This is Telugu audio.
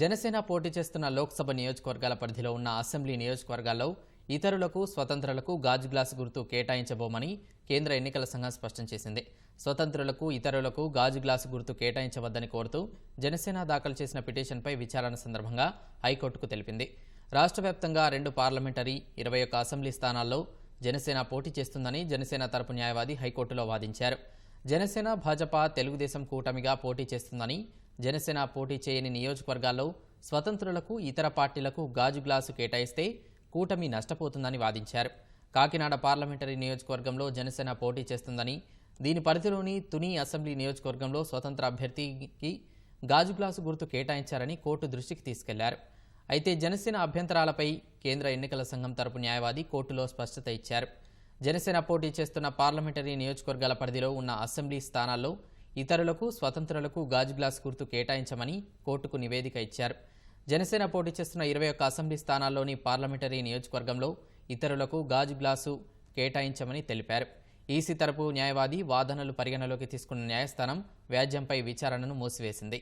జనసేన పోటీ చేస్తున్న లోక్సభ నియోజకవర్గాల పరిధిలో ఉన్న అసెంబ్లీ నియోజకవర్గాల్లో ఇతరులకు స్వతంత్రులకు గాజు గ్లాసు గుర్తు కేటాయించబోమని కేంద్ర ఎన్నికల సంఘం స్పష్టం చేసింది. స్వతంత్రులకు ఇతరులకు గాజు గ్లాసు గుర్తు కేటాయించవద్దని కోరుతూ జనసేన దాఖలు చేసిన పిటిషన్పై విచారణ సందర్భంగా హైకోర్టుకు తెలిపింది. రాష్ట్ర వ్యాప్తంగా రెండు పార్లమెంటరీ ఇరవై ఒక్క అసెంబ్లీ స్థానాల్లో జనసేన పోటీ చేస్తుందని జనసేన తరపు న్యాయవాది హైకోర్టులో వాదించారు. జనసేన భాజపా తెలుగుదేశం కూటమిగా పోటీ చేస్తుందని జనసేన పోటీ చేయని నియోజకవర్గాల్లో స్వతంత్రులకు ఇతర పార్టీలకు గాజు గ్లాసు కేటాయిస్తే కూటమి నష్టపోతుందని వాదించారు. కాకినాడ పార్లమెంటరీ నియోజకవర్గంలో జనసేన పోటీ చేస్తుందని దీని పరిధిలోని తుని అసెంబ్లీ నియోజకవర్గంలో స్వతంత్ర అభ్యర్థికి గాజు గ్లాసు గుర్తు కేటాయించారని కోర్టు దృష్టికి తీసుకెళ్ళారు. అయితే జనసేన అభ్యంతరాలపై కేంద్ర ఎన్నికల సంఘం తరపు న్యాయవాది కోర్టులో స్పష్టత ఇచ్చారు. జనసేన పోటీ చేస్తున్న పార్లమెంటరీ నియోజకవర్గాల పరిధిలో ఉన్న అసెంబ్లీ స్థానాల్లో ఇతరులకు స్వతంత్రులకు గాజు గ్లాస్ గుర్తు కేటాయించమని కోర్టుకు నివేదిక ఇచ్చారు. జనసేన పోటీ చేస్తున్న ఇరవై ఒక్క అసెంబ్లీ స్థానాల్లోని పార్లమెంటరీ నియోజకవర్గంలో ఇతరులకు గాజు గ్లాసు కేటాయించమని తెలిపారు. ఈసీ తరపు న్యాయవాది వాదనలు పరిగణలోకి తీసుకున్న న్యాయస్థానం వ్యాజ్యంపై విచారణను మూసివేసింది.